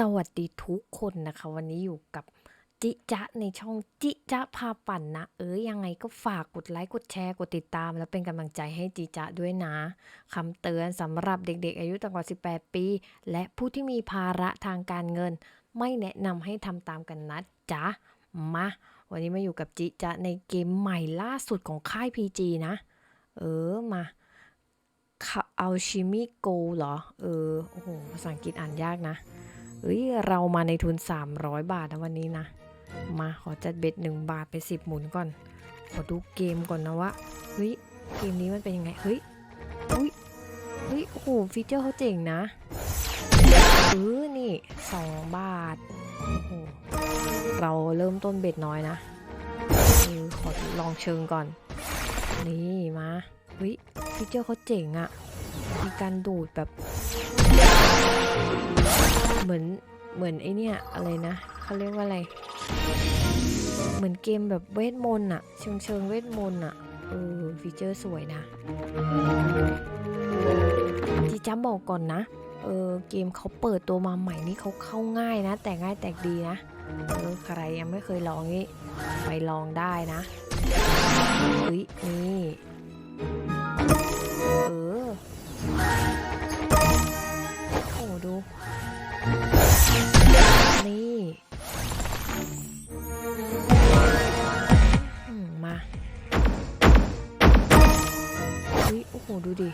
สวัสดีทุกคนนะคะ วันนี้อยู่กับจิจะในช่องจิจะพาปั่นนะ เอ้ยยังไงก็ฝากกดไลค์กดแชร์กดติดตาม แล้วเป็นกำลังใจให้จิจะด้วยนะคำเตือนสำหรับเด็กๆ อายุต่ำกว่า 18 ปี และผู้ที่มีภาระทางการเงิน ไม่แนะนำให้ทำตามกันนะจ๊ะมาวันนี้มาอยู่กับจิจะในเกมใหม่ล่าสุดของค่าย PG นะ เออมาเอาชิมิโกเหรอ เออโอ้โหภาษาอังกฤษอ่านยากนะ เฮ้ยเรามาในทุน 300 บาทนะวันนี้นะ มาขอจัดเบ็ด 1 บาทไป 10 หมุนก่อน ขอดูเกมก่อนนะว่าเฮ้ยเกมนี้มันเป็นยังไง เฮ้ยอุ้ยเฮ้ย โอ้โห ฟีเจอร์เขาเจ๋งนะเออนี่ 2 บาท โอ้โห เราเริ่มต้นเบ็ดน้อยนะเออขอลองเชิงก่อน นี่มาเฮ้ยฟีเจอร์เขาเจ๋งอะมีการดูดแบบ เหมือนเหมือนไอเนี่ยอะไรนะเขาเรียกว่าอะไร เหมือนเกมแบบเวทมนต์อะเชิงเชิงเวทมนต์อะเออฟีเจอร์สวยนะจีจ้าบอกก่อนนะเออเกมเขาเปิดตัวมาใหม่นี่เขาเข้าง่ายนะ แต่ง่ายแตกดีนะเออใครยังไม่เคยลองนี่ไปลองได้นะเฮ้ยนี่เออโอ้ดู นี่มาเฮ้ยโอ้โห ดูดิ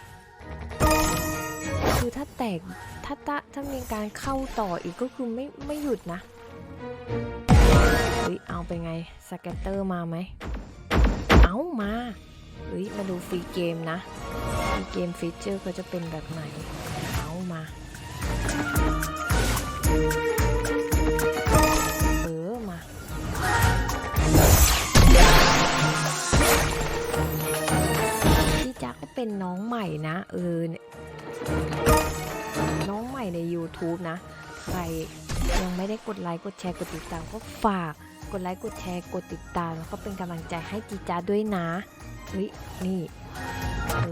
คือถ้าแตก ถ้าตะถ้ามีการเข้าต่ออีกก็คือไม่ ไม่หยุดนะเฮ้ยเอาไปไง สแกตเตอร์มาไหม เอามาเฮ้ยมาดูฟรีเกมนะ ฟรีเกมฟีเจอร์ก็จะเป็นแบบไหน เอามา เออ มา พี่จ๊ะก็เป็นน้องใหม่นะ เออ น้องใหม่ใน YouTube นะ ใครยังไม่ได้กดไลค์กดแชร์กดติดตามก็ฝากกดไลค์กดแชร์กดติดตาม แล้วก็เป็นกำลังใจให้จีจ้าด้วยนะเฮ้ยนี่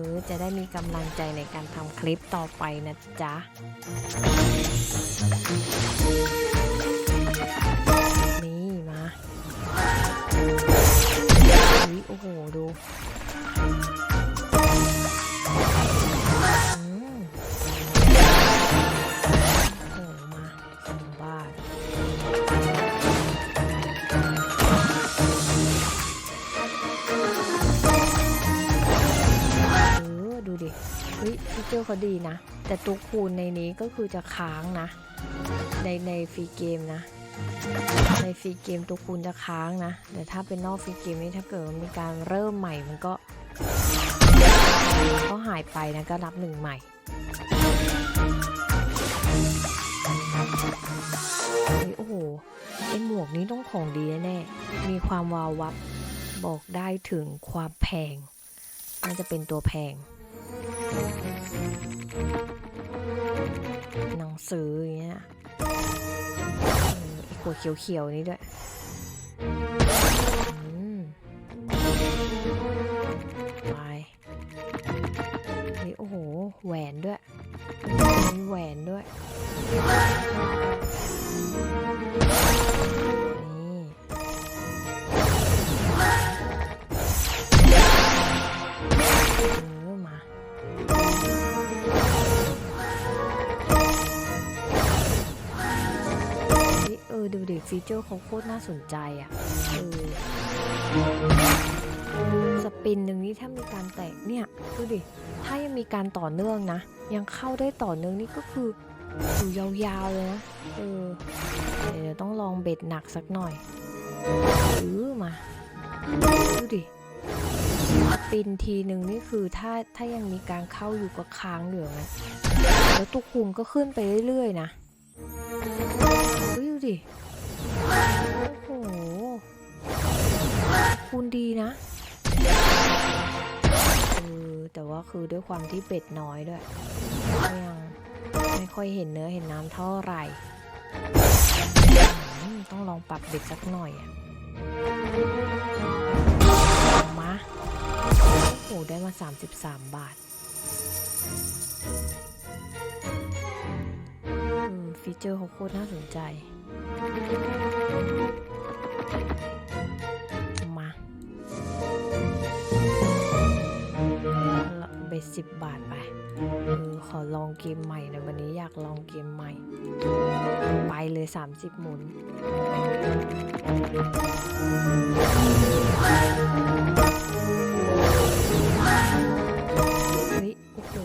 ออจะได้มีกำลังใจในการทำคลิปต่อไปนะจ๊ะนี่มาโอ้โหดู ฟีเจอร์เขาดีนะ แต่ตัวคูณในนี้ก็คือจะค้างนะ ในในฟรีเกมนะ ในฟรีเกมตัวคูณจะค้างนะ แต่ถ้าเป็นนอกฟรีเกมนี่ถ้าเกิดมีการเริ่มใหม่มันก็ ก็หายไปนะก็นับหนึ่งใหม่โอ้โหไอหมวกนี้ต้องของดีแน่ มีความวาววับบอกได้ถึงความแพง น่าจะเป็นตัวแพง หนังสืออย่างเงี้ยไอ้ขวดเขียวๆนี้ด้วย เจอร์เขาโคตรน่าสนใจอะเออสปินหนึ่งนี้ถ้ามีการแตกเนี่ยดูดิ ถ้ายังมีการต่อเนื่องนะ ยังเข้าได้ต่อเนื่องนี่ก็คืออยู่ยาวๆเลยนะ เออ เดี๋ยวต้องลองเบ็ดหนักสักหน่อยเออมา ดูดิปินทีหนึ่งนี่คือถ้าถ้ายังมีการเข้าอยู่ก็ค้างอยู่นะแล้วตัวคุมก็ขึ้นไปเรื่อยๆนะเฮ้ยดูดิ คูณดีนะเออแต่ว่าคือด้วยความที่เบ็ดน้อยด้วยยังไม่ค่อยเห็นเนื้อเห็นน้ำเท่าไหร่ ต้องลองปรับเบ็ดสักหน่อยอะมาโอ้ได้มา 33 บาทฟีเจอร์เขาโคตรน่าสนใจ 10 บาทไปเออขอลองเกมใหม่นะวันนี้อยากลองเกมใหม่ ไปเลย 30 หมุน เฮ้ย โอ้โห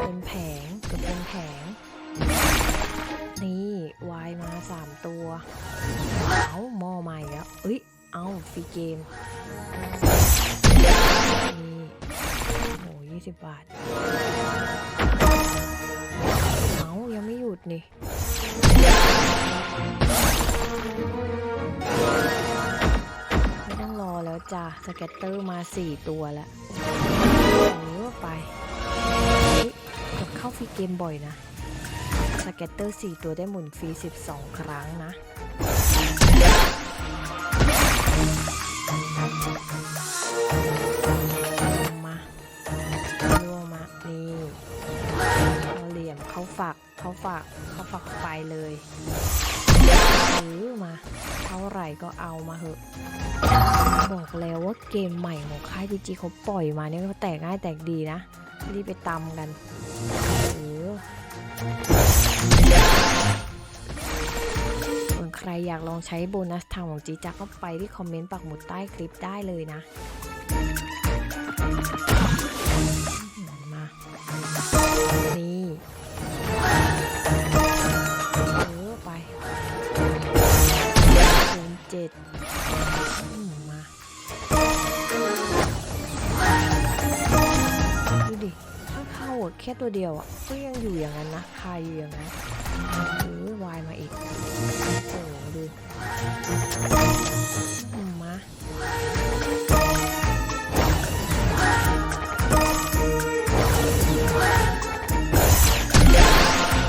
เป็นแผงเป็นแผง นี่วายมา 3 ตัว เอาหม้อใหม่แล้วเอ้ย เอ้าฟรีเกม 20 บาท เอายังไม่หยุดนี่ไม่ต้องรอแล้วจ้าสเก็ตเตอร์มา 4 ตัวแล้วเออไปกับเข้าฟรีเกมบ่อยนะสเก็ตเตอร์ 4 ตัวได้หมุนฟรี 12 ครั้งนะ เขาฝักเขาฝักไปเลยซื้อมา เท่าไหร่ก็เอามาเหอะ บอกแล้วว่าเกมใหม่ของค่ายจีจีเขาปล่อยมาเนี่ยเขาแตกง่ายแตกดีนะ รีบไปตำกันเออส่วนใครอยากลองใช้โบนัสทางของจีจักก็ไปที่คอมเมนต์ปักหมุดใต้คลิปได้เลยนะ มา แค่ตัวเดียวอะก็ยังอยู่อย่างนั้นนะคายอยู่อย่างนั้นหรือวายมาอีกโอ้โหดูมา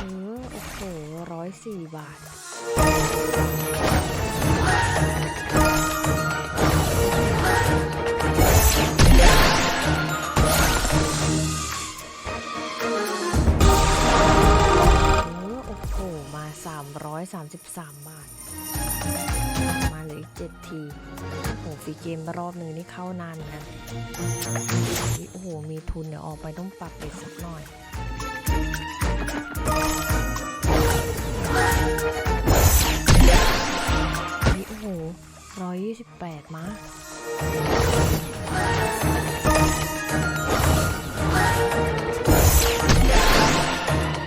เออโอ้โหร้อยสี่บาท 333 บาท มาเหลยอีก 7 ทีโอ้โหฟรีเกมรอบหนึ่งนี่เข้านานนกันนี่โอ้โห มีทุนเดี๋ยวออกไปต้องปรับเบ็ดสักหน่อยนี่โอ้โหร้อยยี่สิบแปดมา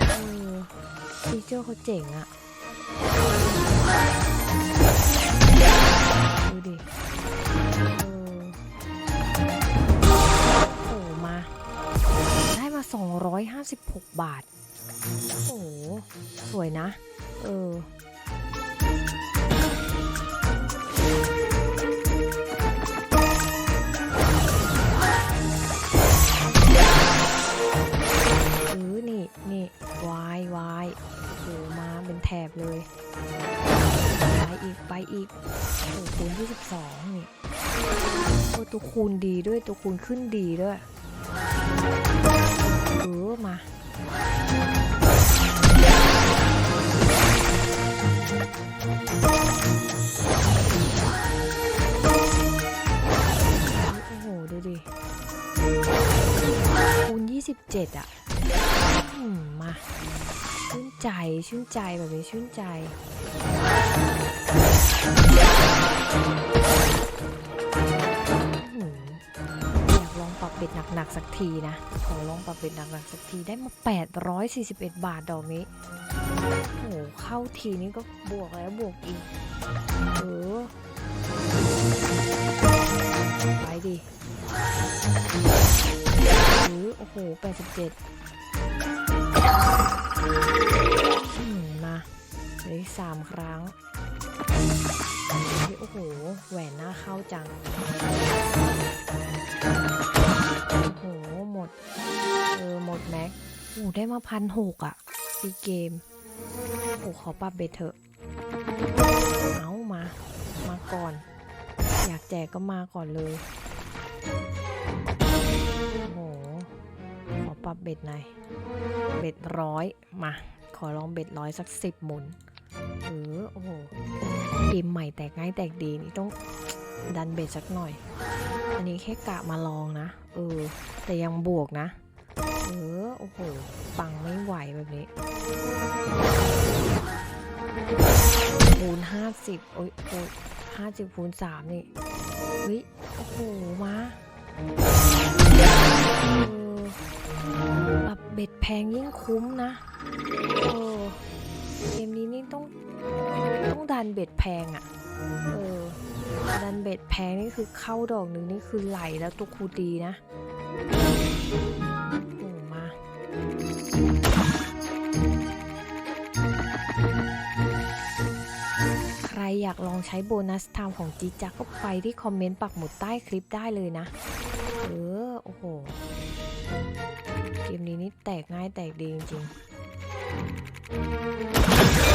เออฟีเจอร์เขาเจ๋งอะ ดูดิโอ้โหมา ได้มา 256 บาท โอ้โหสวยนะ เออนี่ นี่วายวายโอ้มาเป็นแถบเลย อีก ไปอีกโอ้คูณ22นี่โอ้ตัวคูณดีด้วยตัวคูณขึ้นดีด้วยเออมาโอ้โหดูดิคูณ27อะอืมมา ชื่นใจ ชื่นใจแบบนี้ชื่นใจ อื้อหืออยากลองปรับเบ็ดหนักๆสักทีนะ ขอลองปรับเบ็ดหนักๆสักทีได้มา 841 บาทดอกนี้โอ้โหเข้าทีนี้ก็บวกแล้วบวกอีก เออ ไปดิหรือโอ้โห 87มาเลืออีกสามครั้ง โอ้โห แหวนหน้าเข้าจัง โอ้โห หมด เออ หมดแม็กโอ้ได้มาพันหกอะซีเกม โอ้ขอปรับเบ็ดเถอะ เอามา มาก่อน อยากแจกก็มาก่อนเลย โอ้โห ขอปรับเบ็ดหน่อย เบ็ดร้อย มา ขอลองเบ็ดร้อยสักสิบหมุน เออ โอ้โห เกมใหม่แตกง่ายแตกดีนี่ต้องดันเบ็ดสักหน่อย อันนี้แค่กะมาลองนะ เออ แต่ยังบวกนะ เออ โอ้โห ปังไม่ไหวแบบนี้คูณห้าสิบโอ้ยโอ้ยห้าสิบคูณสามนี่ เฮ้ย โอ้โห มาเออแบบเบ็ดแพงยิ่งคุ้มนะ เออ เกมนี้นี่ต้อง ดันเบ็ดแพงอะ่ะ เออ ดันเบ็ดแพงนี่คือเข้าดอกหนึ่งนี่คือไหลแล้วตัวคูดีนะโอ้มา ใครอยากลองใช้โบนัสไทม์ของจีจักก็ไปที่คอมเมนต์ปักหมุดใต้คลิปได้เลยนะ เออ โอ้โห เกมนี้นี่แตกง่ายแตกดีจริงๆ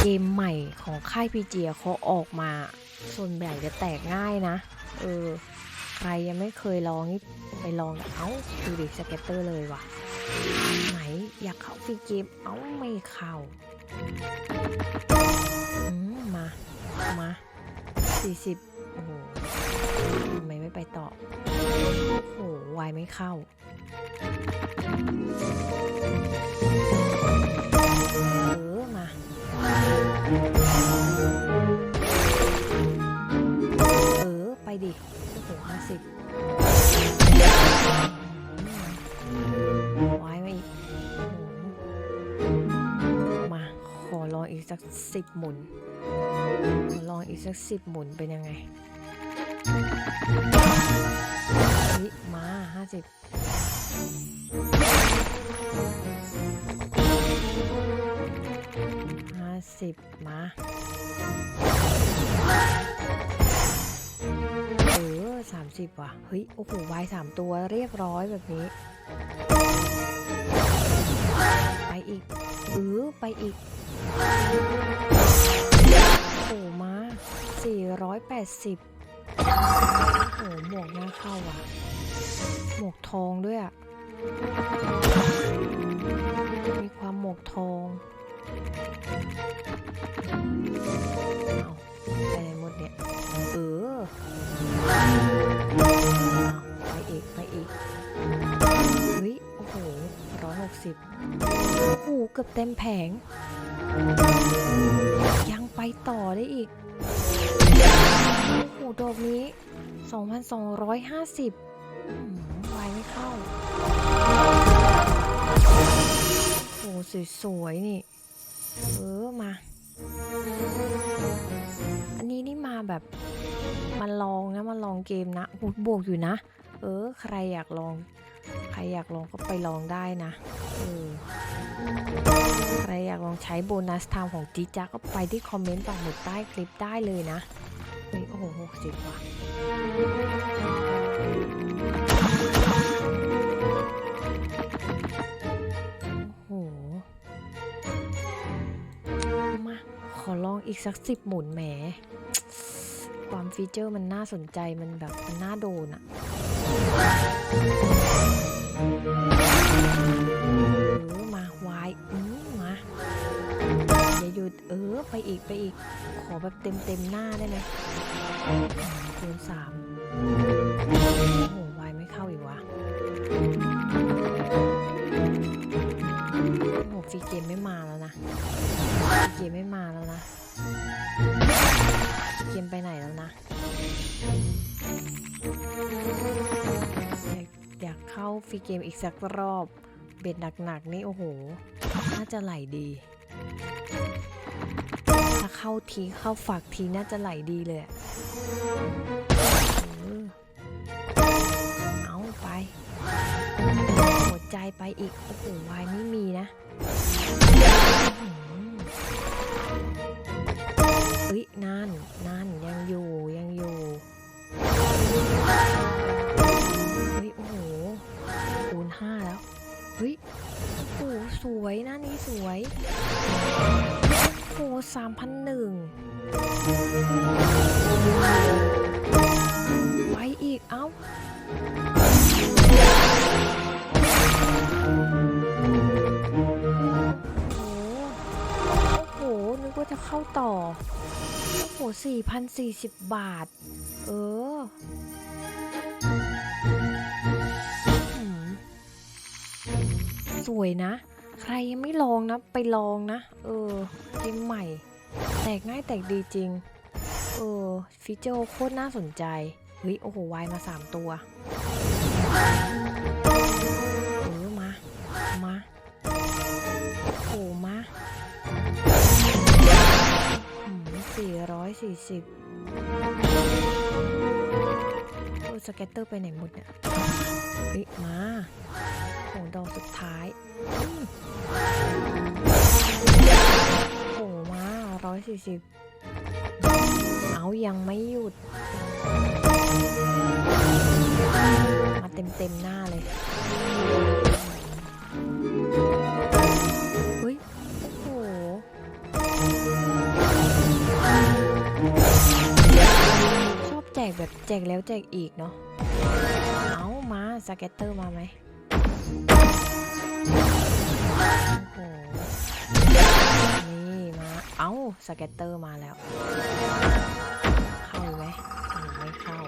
เกมใหม่ของค่ายพีเจียเขาออกมา ส่วนใหญ่จะแตกง่ายนะ เออ ใครยังไม่เคยลองนี่ไปลองเอ้าดูดิสเก็ตเตอร์เลยว่ะ ไหนอยากเข้าฟรีเกม เอ้าไม่เข้าอืมมา มาสี่สิบโอ้โหทำไมไม่ไปต่อ โอ้โหวายไม่เข้า สักสิบหมุนลองอีกสักสิบหมุนเป็นยังไงมาห้าสิบห้าสิบมาเออสามสิบว่ะ เฮ้ย โอ้โหวายสามตัวเรียบร้อยแบบนี้ ไปอีกเออไปอีก โอ้โหมา480โอ้โหหมวกน่าเข้าอะ หมวกทองด้วยอะ มีความหมวกทองเอาไปไหนหมดเนี่ย เออเอาไปอีกไปอีกเฮ้ย โอ้โหร้อยหกสิบโอ้โห เกือบเต็มแผง ยังไปต่อได้อีกโอ้ดอกนี้ 2,250อืมวายไม่เข้า โอ้โหสวยๆนี่ เออมา อันนี้นี่มาแบบมาลองนะมาลองเกมนะโอ้โบวกอยู่นะ เออ ใครอยากลอง ใครอยากลองก็ไปลองได้นะ เออ ใช้โบนัสไทม์ของจีจ้าก็ไปที่คอมเมนต์ปักหมุดใต้คลิปได้เลยนะเฮ้ยโอ้โหหกสิบว่ะ โอ้โห มา ขอลองอีกสักสิบหมุนแหม ความฟีเจอร์มันน่าสนใจมันแบบมันน่าโดนอะอมาวายอืม หยุด เออ ไปอีกไปอีก ขอแบบเต็มเต็มหน้าได้ไหมคูณสามโอ้โหวายไม่เข้าอีกวะโอ้โหฟีเกมไม่มาแล้วนะฟีเกมไม่มาแล้วนะฟีเกมไปไหนแล้วนะ อยากเข้าฟีเกมอีกสักรอบ เบ็ดหนักๆนี่โอ้โห น่าจะไหลดี เข้าทีเข้าฝักทีน่าจะไหลดีเลยเอาไปหัวใจไปอีก โอ้โหวายไม่มีนะเฮ้ยนั่นนั่นยังอยู่ยังอยู่เฮ้ยโอ้โหคูณห้าแล้ว เฮ้ย โอ้โหสวยหน้านี้สวย สามพันหนึ่งไว้อีก เอ้าโอ้โหว่าจะเข้าต่อ โอ้โหสี่พันสี่สิบบาท เออ สวยนะ ใครยังไม่ลองนะ ไปลองนะ เออ เกมใหม่ แตกง่ายแตกดีจริง เออ ฟีเจอร์โคตรน่าสนใจเฮ้ยโอ้โหวายมาสามตัว เออ มา มาโอ้มาสี่ร้อยสี่สิบโอ้สเก็ตเตอร์ไปไหนหมดเนี่ยเฮ้ยมาโอ้ดอกสุดท้าย 140 เอายังไม่หยุด มาเต็มเต็มหน้าเลยเฮ้ยโห ชอบแจกแบบแจกแล้วแจกอีกเนาะ เอามาสเก็ตเตอร์มาไหม เอาสเก็ตเตอร์มาแล้ว เข้าไหมไม่เข้า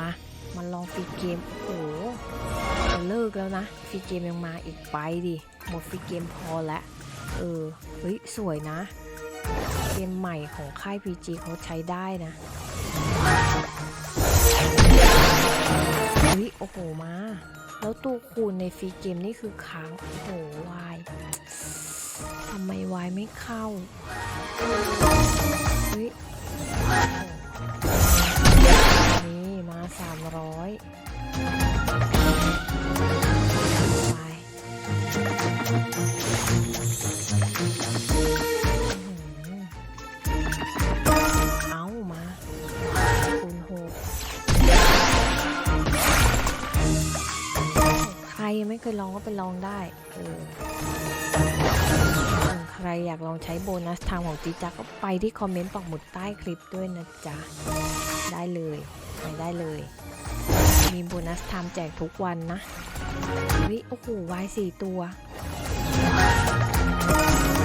มา มาลองฟรีเกม โอ้โหจะเลิกแล้วนะฟรีเกมยังมาอีกไปดิ หมดฟรีเกมพอแล้วเออ เฮ้ย สวยนะ เกมใหม่ของค่าย PG เขาใช้ได้นะ เฮ้ย โอ้โห มา แล้วตัวคูณในฟรีเกมนี่คือค้าง โอ้โหวายทำไมวายไม่เข้า นี่มาสามร้อยไปอื้อหือเอามาคูณหกใครยังไม่เคยลองก็ไปลองได้ากลองใช้โบนัสทางของจีจักก็ไปที่คอมเมนต์ปักหมุดใต้คลิปด้วยนะจ๊ะ ได้เลยไปได้เลย มีโบนัสไทม์แจกทุกวันนะเฮ้ยโอ้โหวายสี่ตัว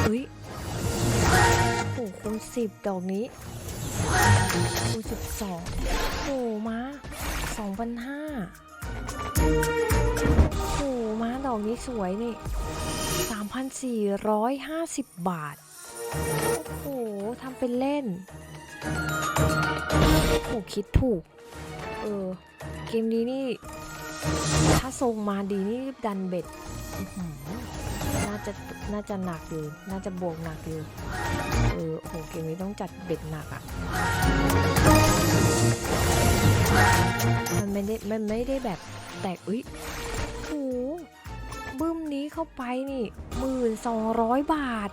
เฮ้ยโอ้โหคูณสิบดอกนี้คูณสิบสองโอ้มาสองพันห้าโอ้โหมา อกนี้สวยนี่สามพันสี่ร้อยห้าสิบบาท โอ้โหทำเป็นเล่นโอ้คิดถูก เออ เกมนี้นี่ ถ้าทรงมาดีนี่ดันเบ็ด น่าจะ น่าจะหนักอยู่ น่าจะบวกหนักอยู่ เออ โอ้โห เกมนี้ต้องจัดเบ็ดหนักอะ่ะ มันไม่ได้ มันไม่ได้แบบแตก อุ้ย เข้าไปนี่หมื่นสองร้อยบาท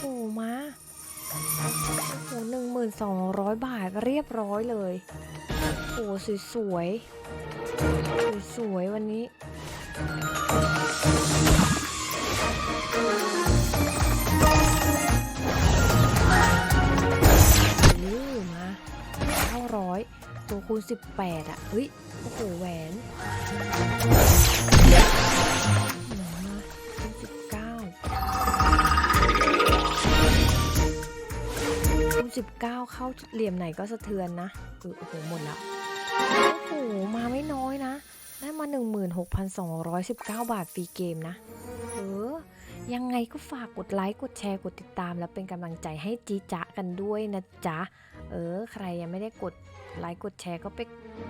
โอ้หมาโอ้หนึ่งหมื่นสองร้อยบาทเรียบร้อยเลย โอ้สวยสวยสวยๆวันนี้อือมาเข้าร้อย ตัวคูณสิบแปดอะเฮ้ย โอ้โห แหวนหนึ่งสิบเก้าคูณสิบเก้าเข้าเหลี่ยมไหนก็สะเทือนนะเออโอ้โห หมดแล้ว โอ้โห มาไม่น้อยนะ ได้มา 16,219 บาทฟรีเกมนะ เออ ยังไงก็ฝากกดไลค์ กดแชร์ กดติดตาม แล้วเป็นกำลังใจให้จีจ๊ะกันด้วยนะจ๊ะ เออ ใครยังไม่ได้กด ไลค์กดแชร์ก็ไป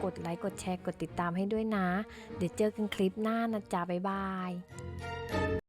กดไลค์กดแชร์กดติดตามให้ด้วยนะ เดี๋ยวเจอกันคลิปหน้านะจ๊ะบ๊ายบาย